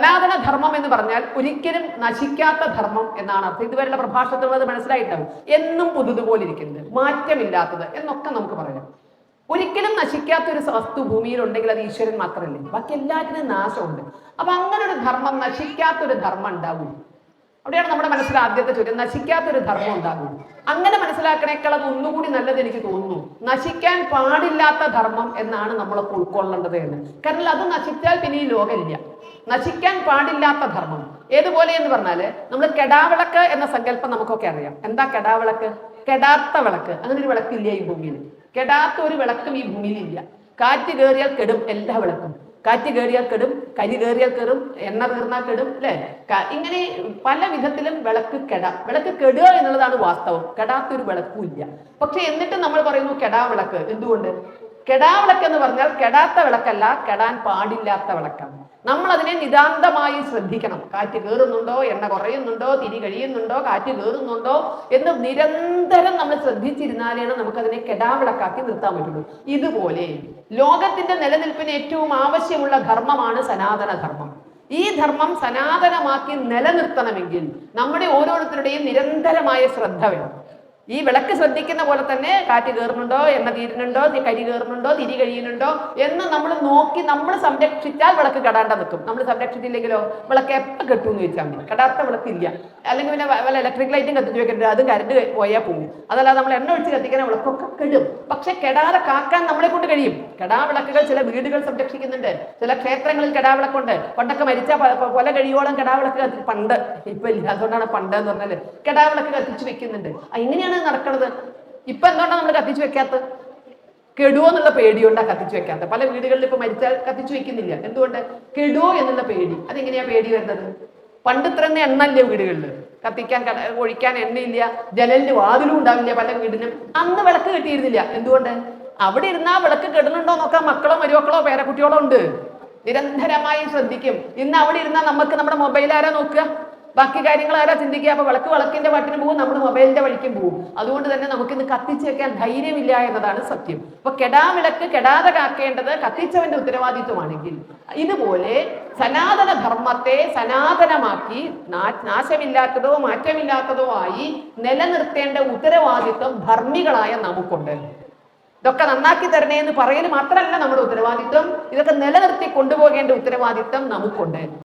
സനാതന ധർമ്മം എന്ന് പറഞ്ഞാൽ ഒരിക്കലും നശിക്കാത്ത ധർമ്മം എന്നാണ് അർത്ഥം. ഇതുവരെയുള്ള പ്രഭാഷണത്തിൽ അത് മനസ്സിലായിട്ടാവും എന്നും പുതുതുപോലെ ഇരിക്കുന്നത് മാറ്റമില്ലാത്തത് എന്നൊക്കെ നമുക്ക് പറയാം. ഒരിക്കലും നശിക്കാത്ത ഒരു വസ്തു ഭൂമിയിൽ ഉണ്ടെങ്കിൽ അത് ഈശ്വരൻ മാത്രമല്ലേ? ബാക്കി എല്ലാത്തിനും നാശമുണ്ട്. അപ്പൊ അങ്ങനെ ഒരു ധർമ്മം നശിക്കാത്ത ഒരു ധർമ്മം ഉണ്ടാവും. അവിടെയാണ് നമ്മുടെ മനസ്സിൽ ആദ്യത്തെ ചോദ്യം. നശിക്കാത്തൊരു ധർമ്മം ഉണ്ടാകും. അങ്ങനെ മനസ്സിലാക്കണേക്കാൾ ഒന്നുകൂടി നല്ലത് എനിക്ക് തോന്നുന്നു. നശിക്കാൻ പാടില്ലാത്ത ധർമ്മം എന്നാണ് നമ്മളൊക്കെ ഉൾക്കൊള്ളേണ്ടത് എന്ന്. കാരണം അത് നശിച്ചാൽ പിന്നെ ഈ ലോകമില്ല. നശിക്കാൻ പാടില്ലാത്ത ധർമ്മം. ഏതുപോലെ എന്ന് പറഞ്ഞാൽ നമ്മൾ കെടാവിളക്ക് എന്ന സങ്കല്പം നമുക്കൊക്കെ അറിയാം. എന്താ കെടാവിളക്ക്? കെടാത്ത വിളക്ക്. അങ്ങനെ ഒരു വിളക്കില്ല ഈ ഭൂമിയിൽ കെടാത്ത ഒരു വിളക്കും ഈ ഭൂമിയിൽ ഇല്ല കാറ്റ് കയറിയാൽ കെടും എല്ലാ വിളക്കും. കാറ്റ് കയറിയാൽ കെടും കരി കയറിയാൽ കെടും എണ്ണ തീർന്നാൽ കെടും അല്ലെ? ഇങ്ങനെ പല വിധത്തിലും വിളക്ക് കെട. വിളക്ക് കെടുക എന്നുള്ളതാണ് വാസ്തവം. കെടാത്തൊരു വിളക്കും ഇല്ല പക്ഷെ എന്നിട്ട് നമ്മൾ പറയുന്നു കെടാ വിളക്ക് എന്തുകൊണ്ട്? കെടാ വിളക്ക് എന്ന് പറഞ്ഞാൽ കെടാത്ത വിളക്കല്ല കെടാൻ പാടില്ലാത്ത വിളക്കാണ്. നമ്മൾ അതിനെ നിതാന്തമായി ശ്രദ്ധിക്കണം. കാറ്റ് കയറുന്നുണ്ടോ എണ്ണ കുറയുന്നുണ്ടോ? തിരി കഴിയുന്നുണ്ടോ? കാറ്റ് കയറുന്നുണ്ടോ എന്ന് നിരന്തരം നമ്മൾ ശ്രദ്ധിച്ചിരുന്നാലാണ് നമുക്കതിനെ കെടാവിളക്കാക്കി നിർത്താൻ പറ്റുള്ളൂ. ഇതുപോലെ ലോകത്തിന്റെ നിലനിൽപ്പിന് ഏറ്റവും ആവശ്യമുള്ള ധർമ്മമാണ് സനാതന ധർമ്മം ഈ ധർമ്മം സനാതനമാക്കി നിലനിർത്തണമെങ്കിൽ നമ്മുടെ ഓരോരുത്തരുടെയും നിരന്തരമായ ശ്രദ്ധ വേണം. ഈ വിളക്ക് ശ്രദ്ധിക്കുന്ന പോലെ തന്നെ കാറ്റ് കയറുന്നുണ്ടോ എണ്ണ തീരുന്നുണ്ടോ കരി കയറുന്നുണ്ടോ തിരി കഴിയുന്നുണ്ടോ എന്ന് നമ്മൾ നോക്കി നമ്മൾ സംരക്ഷിച്ചാൽ വിളക്ക് കെടാണ്ട നിൽക്കും. നമ്മൾ സംരക്ഷിച്ചില്ലെങ്കിലോ വിളക്ക് എപ്പോൾ കെട്ടും എന്ന് ചോദിച്ചാൽ മതി. കെടാത്ത വിളക്കില്ല. അല്ലെങ്കിൽ പിന്നെ വല്ല ഇലക്ട്രിക് ലൈറ്റും കത്തിച്ച് വെക്കരുത്. അതും കരണ്ട് പോയാൽ പോകും അതല്ലാതെ നമ്മൾ എണ്ണ ഒഴിച്ച് കത്തിക്കുന്ന വിളക്കൊക്കെ കെടും. പക്ഷെ കെടാതെ കാക്കാൻ നമ്മളെ കൊണ്ട് കഴിയും. കെടാ വിളക്കുകൾ ചില വീടുകൾ സംരക്ഷിക്കുന്നുണ്ട്. ചില ക്ഷേത്രങ്ങളിൽ കെടാ വിളക്കുണ്ട്. പണ്ടൊക്കെ മരിച്ച പല കഴിയോളം കൊല കഴിയോളം കെടാവിളക്ക് കത്തി പണ്ട്. ഇപ്പൊ ഇല്ല അതുകൊണ്ടാണ് പണ്ട് എന്ന് കെടാ വിളക്ക് കത്തിച്ച് വെക്കുന്നുണ്ട്. ആ, ഇങ്ങനെയാണ് നടക്കുന്നത് ഇപ്പൊ എന്തുകൊണ്ടാണ് നമ്മൾ കത്തിച്ചു വെക്കാത്തത് കെടുവോ എന്നുള്ള പേടിയോണ്ടാ കത്തിച്ചു വെക്കാത്ത. പല വീടുകളിൽ ഇപ്പൊ മരിച്ചാൽ കത്തിച്ചു വെക്കുന്നില്ല. എന്തുകൊണ്ട്? കെടുവോ എന്നുള്ള പേടി. അതെങ്ങനെയാ പേടി വരുന്നത്? പണ്ട് ഇത്ര തന്നെ എണ്ണല്ലേ വീടുകളിൽ കത്തിക്കാൻ ഒഴിക്കാൻ എണ്ണയില്ല ജനലിന് വാതിലും ഉണ്ടാവില്ല പല വീടിനും. അന്ന് വിളക്ക് കെട്ടിയിരുന്നില്ല. എന്തുകൊണ്ട്? അവിടെ ഇരുന്നാ വിളക്ക് കെടുന്നുണ്ടോ നോക്കാൻ മക്കളോ മരുമക്കളോ പേരക്കുട്ടികളോ ഉണ്ട്. നിരന്തരമായി ശ്രദ്ധിക്കും. ഇന്ന് അവിടെ ഇരുന്നാൽ നമുക്ക് നമ്മുടെ മൊബൈൽ ആരാ നോക്കുക? ബാക്കി കാര്യങ്ങൾ ആരാ ചിന്തിക്കുക? അപ്പൊ വിളക്ക് വിളക്കിന്റെ പാട്ടിന് പോകും നമ്മൾ മൊബൈലിന്റെ വഴിക്കും പോകും. അതുകൊണ്ട് തന്നെ നമുക്ക് ഇന്ന് കത്തിച്ചേക്കാൻ ധൈര്യമില്ല എന്നതാണ് സത്യം. അപ്പൊ കെടാ വിളക്ക് കെടാതെ കാക്കേണ്ടത് കത്തിച്ചവന്റെ ഉത്തരവാദിത്വമാണെങ്കിൽ. ഇതുപോലെ സനാതന ധർമ്മത്തെ സനാതനമാക്കി നാശമില്ലാത്തതോ മാറ്റമില്ലാത്തതോ ആയി നിലനിർത്തേണ്ട ഉത്തരവാദിത്വം ധർമ്മികളായ നമുക്കുണ്ട്. ഇതൊക്കെ നന്നാക്കി തരണേ എന്ന് പറയൽ മാത്രമല്ല നമ്മുടെ ഉത്തരവാദിത്വം. ഇതൊക്കെ നിലനിർത്തി കൊണ്ടുപോകേണ്ട ഉത്തരവാദിത്വം നമുക്കുണ്ട്.